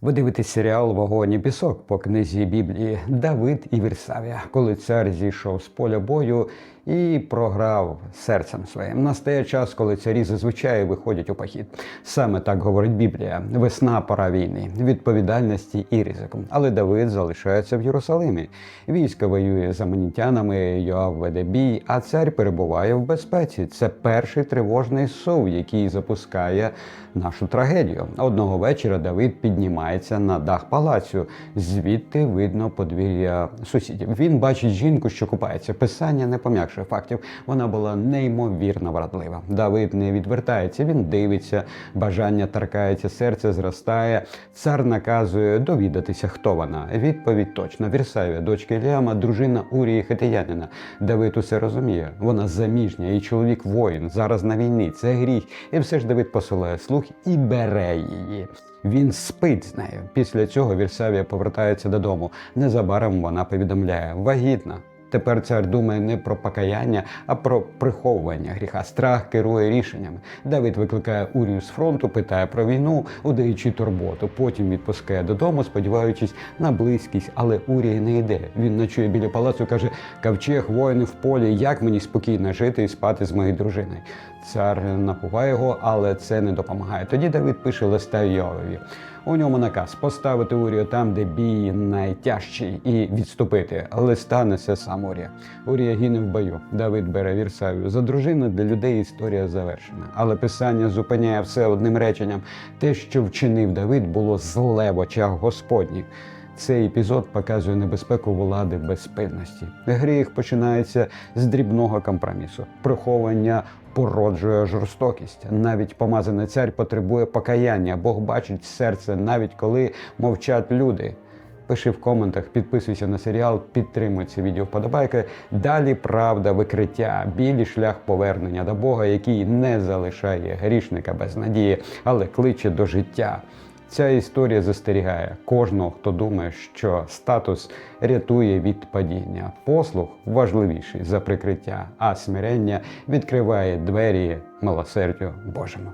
Ви дивитесь серіал Вогонь і пісок по книзі Біблії Давид і Вірсавія, коли цар зійшов з поля бою і програв серцем своїм. Настає час, коли царі зазвичай виходять у похід. Саме так говорить Біблія: весна пора війни, відповідальності і ризику. Але Давид залишається в Єрусалимі. Військо воює з аманітянами, Йоав веде бій, а цар перебуває в безпеці. Це перший тривожний сув, який запускає нашу трагедію. Одного вечора Давид піднімається на дах палацю. Звідти видно подвір'я сусідів. Він бачить жінку, що купається. Писання не пом'якшує фактів. Вона була неймовірно врадлива. Давид не відвертається. Він дивиться, бажання торкається, серце зростає. Цар наказує довідатися, хто вона. Відповідь точна. Вірсавія, дочка Іліама, дружина Урії Хитиянина. Давид усе розуміє. Вона заміжня, і чоловік воїн. Зараз на війні. Це гріх. І все ж Давид посилає слух і бере її. Він спить з нею. Після цього Вірсавія повертається додому. Незабаром вона повідомляє вагітна. Тепер цар думає не про покаяння, а про приховування гріха. Страх керує рішеннями. Давид викликає Урію з фронту, питає про війну, удаючи турботу. Потім відпускає додому, сподіваючись на близькість, але Урія не йде. Він ночує біля палацу, каже: Кавчег, воїни в полі, як мені спокійно жити і спати з моєю дружиною. Цар напуває його, але це не допомагає. Тоді Давид пише листа Йовові. У ньому наказ поставити Урію там, де бій найтяжчий, і відступити. Листа несе сам Урія. Урія гине в бою. Давид бере Вірсавію. За дружину для людей історія завершена. Але писання зупиняє все одним реченням: те, що вчинив Давид, було зле в очах Господніх. Цей епізод показує небезпеку влади безпильності. Гріх починається з дрібного компромісу. Приховання породжує жорстокість. Навіть помазаний цар потребує покаяння. Бог бачить серце, навіть коли мовчать люди. Пиши в коментах, підписуйся на серіал, підтримуй це відео вподобайки. Далі правда, викриття, білий шлях повернення до Бога, який не залишає грішника без надії, але кличе до життя. Ця історія застерігає кожного, хто думає, що статус рятує від падіння. Послуг важливіший за прикриття, а смирення відкриває двері милосердю Божому.